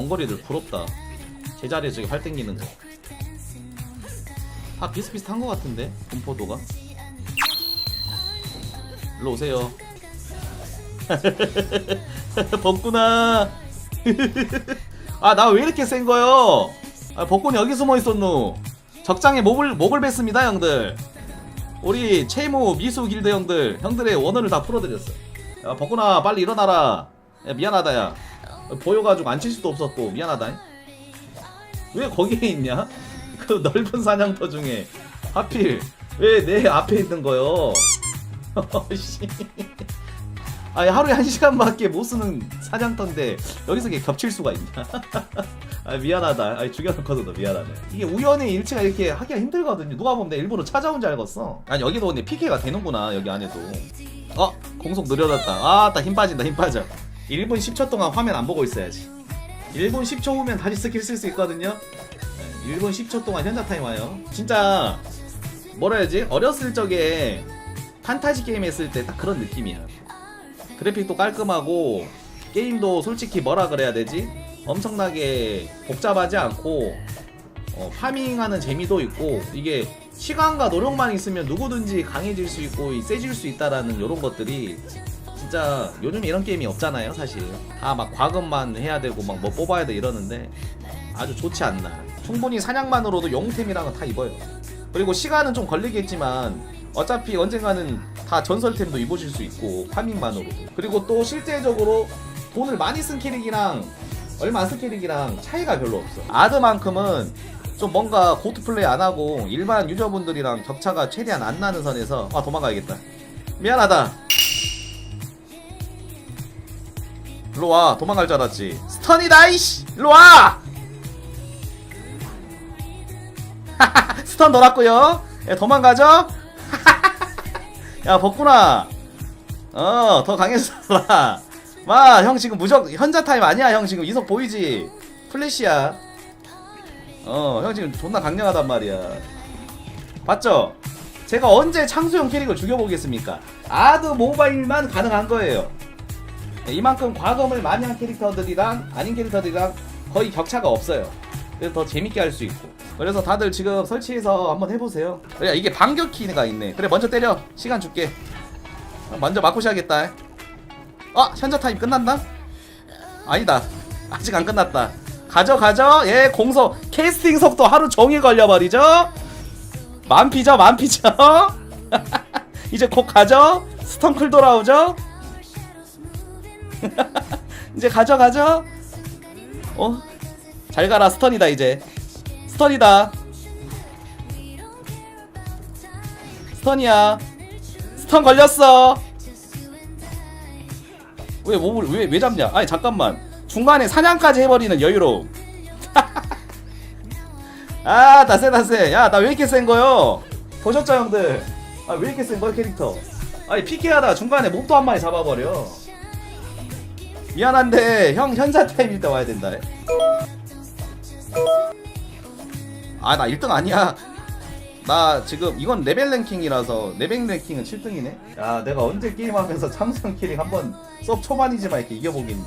덩거리들 부럽다. 제자리에 저기 활 땡기는 거다 비슷비슷한 거 같은데 분포도가? 일로 오세요. 벚구나. 아 나 왜 이렇게 센 거요? 아 벚군 여기 숨어 있었노. 적장에 목을 목을 뱉습니다 형들. 우리 채무 미수 길드 형들 형들의 원어를 다 풀어드렸어. 야 벚구나 빨리 일어나라. 야 미안하다 야 보여가지고 안칠 수도 없었고 미안하다 왜 거기에 있냐 그 넓은 사냥터 중에 하필 왜 내 앞에 있는 거요 씨. 아니 하루에 한 시간밖에 못 쓰는 사냥터인데 여기서 이게 겹칠 수가 있냐? 아 미안하다. 아니 죽여놓고도 미안하네. 이게 우연히 일치가 이렇게 하기가 힘들거든요. 누가 보면 내 일부러 찾아온 줄 알겠어. 아니 여기도 근데 PK가 되는구나 여기 안에도. 어 공속 느려졌다. 아딱 힘 빠진다 힘 빠져. 1분 10초 동안 화면 안 보고 있어야지. 1분 10초 후면 다시 스킬 쓸 수 있거든요. 네, 1분 10초 동안 현자 타임 와요. 진짜 뭐라 해야지 어렸을 적에 판타지 게임 했을 때 딱 그런 느낌이야. 그래픽도 깔끔하고 게임도 솔직히 뭐라 그래야 되지? 엄청나게 복잡하지 않고 어, 파밍하는 재미도 있고 이게 시간과 노력만 있으면 누구든지 강해질 수 있고 이 세질 수 있다라는 이런 것들이 진짜 요즘 이런 게임이 없잖아요 사실. 다 막 과금만 해야 되고 막 뭐 뽑아야 돼 이러는데 아주 좋지 않나. 충분히 사냥만으로도 영웅템이랑은 다 입어요. 그리고 시간은 좀 걸리겠지만 어차피 언젠가는 다 전설템도 입으실 수 있고 파밍만으로도. 그리고 또 실제적으로 돈을 많이 쓴 캐릭이랑 얼마 안 쓴 캐릭이랑 차이가 별로 없어. 아드만큼은 좀 뭔가 고트 플레이 안 하고 일반 유저분들이랑 격차가 최대한 안 나는 선에서 아 도망가야겠다. 미안하다 일로 와 도망갈 줄 알았지. 스턴이다 이씨! 일로 와! 스턴 돌았고요. 예, 도망가죠? 야 벗구나. 어 더 강해졌다 마형 지금 무적 현자 타임 아니야 형 지금. 이석 보이지? 플래시야. 어 형 지금 존나 강력하단 말이야. 봤죠? 제가 언제 창수형 캐릭을 죽여보겠습니까? 아드 모바일만 가능한 거예요 네, 이만큼 과금을 많이 한 캐릭터들이랑 아닌 캐릭터들이랑 거의 격차가 없어요. 그래서 더 재밌게 할 수 있고. 그래서 다들 지금 설치해서 한번 해보세요. 그래 이게 반격 키가 있네. 그래 먼저 때려. 시간 줄게. 먼저 맞고 시작하겠다. 아 현자 타임 끝났나? 아니다. 아직 안 끝났다. 가져 가져. 예 공속 캐스팅 속도 하루 종일 걸려버리죠? 만피죠 만피죠. 이제 곧 가죠? 스턴클 돌아오죠 이제 가져 가져 어? 잘 가라 스턴이다 이제. 스턴이다. 스턴이야. 스턴 걸렸어. 왜 몸을 왜, 왜 잡냐? 아니 잠깐만. 중간에 사냥까지 해버리는 여유로움. 아나 세다 세 야 나 왜 이렇게 센 거요? 보셨죠 형들? 아 왜 이렇게 센 거야 캐릭터? 아니 하다가 중간에 목도 한 마리 잡아버려 미안한데 형 현자 타임일 때 와야 된다. 아 나 1등 아니야. 나 지금 이건 레벨 랭킹이라서 레벨 랭킹은 7등이네. 야 내가 언제 게임하면서 참수형 캐릭 한번 썩 초반이지만 이렇게 이겨보겠냐.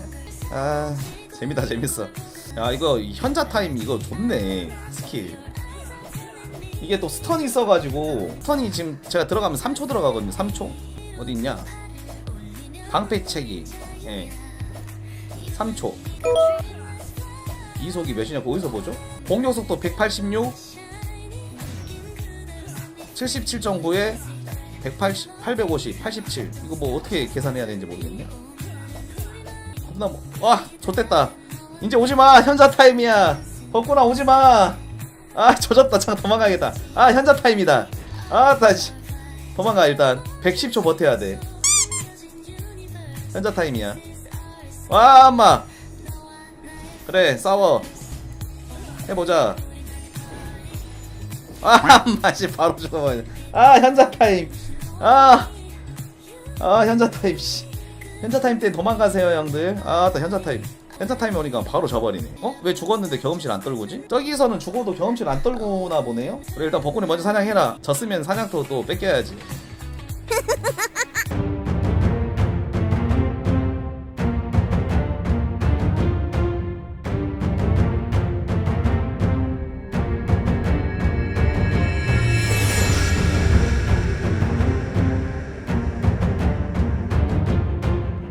아 재밌다 재밌어. 야 이거 현자 타임 이거 좋네 스킬. 이게 또 스턴이 있어가지고 스턴이 지금 제가 들어가면 3초 들어가거든요 3초. 어디 있냐? 방패채기. 예 3초. 이속이 몇이냐? 어디서 보죠? 공격 속도 186 77.9에 180, 850, 87 이거 뭐 어떻게 계산해야 되는지 모르겠네. 겁나 뭐, 와 좋됐다. 이제 오지마! 현자 타임이야. 벚구나 오지마! 아 젖었다. 잠깐 도망가야겠다. 아 현자 타임이다. 아 다시 도망가 일단. 110초 버텨야 돼. 현자 타임이야 와 엄마. 그래 싸워. 해보자. 아 맛이 바로 죽어버려. 아 현자 타임. 아, 아 현자 타임 씨. 현자 타임 때 도망가세요 형들. 아나 현자 타임. 현자 타임 오니까 바로 져버리네. 어? 왜 죽었는데 경험실 안 떨구지? 저기서는 죽어도 경험실 안 떨구나 보네요. 그래 일단 벚꽃이 먼저 사냥해라. 졌으면 사냥터 또 뺏겨야지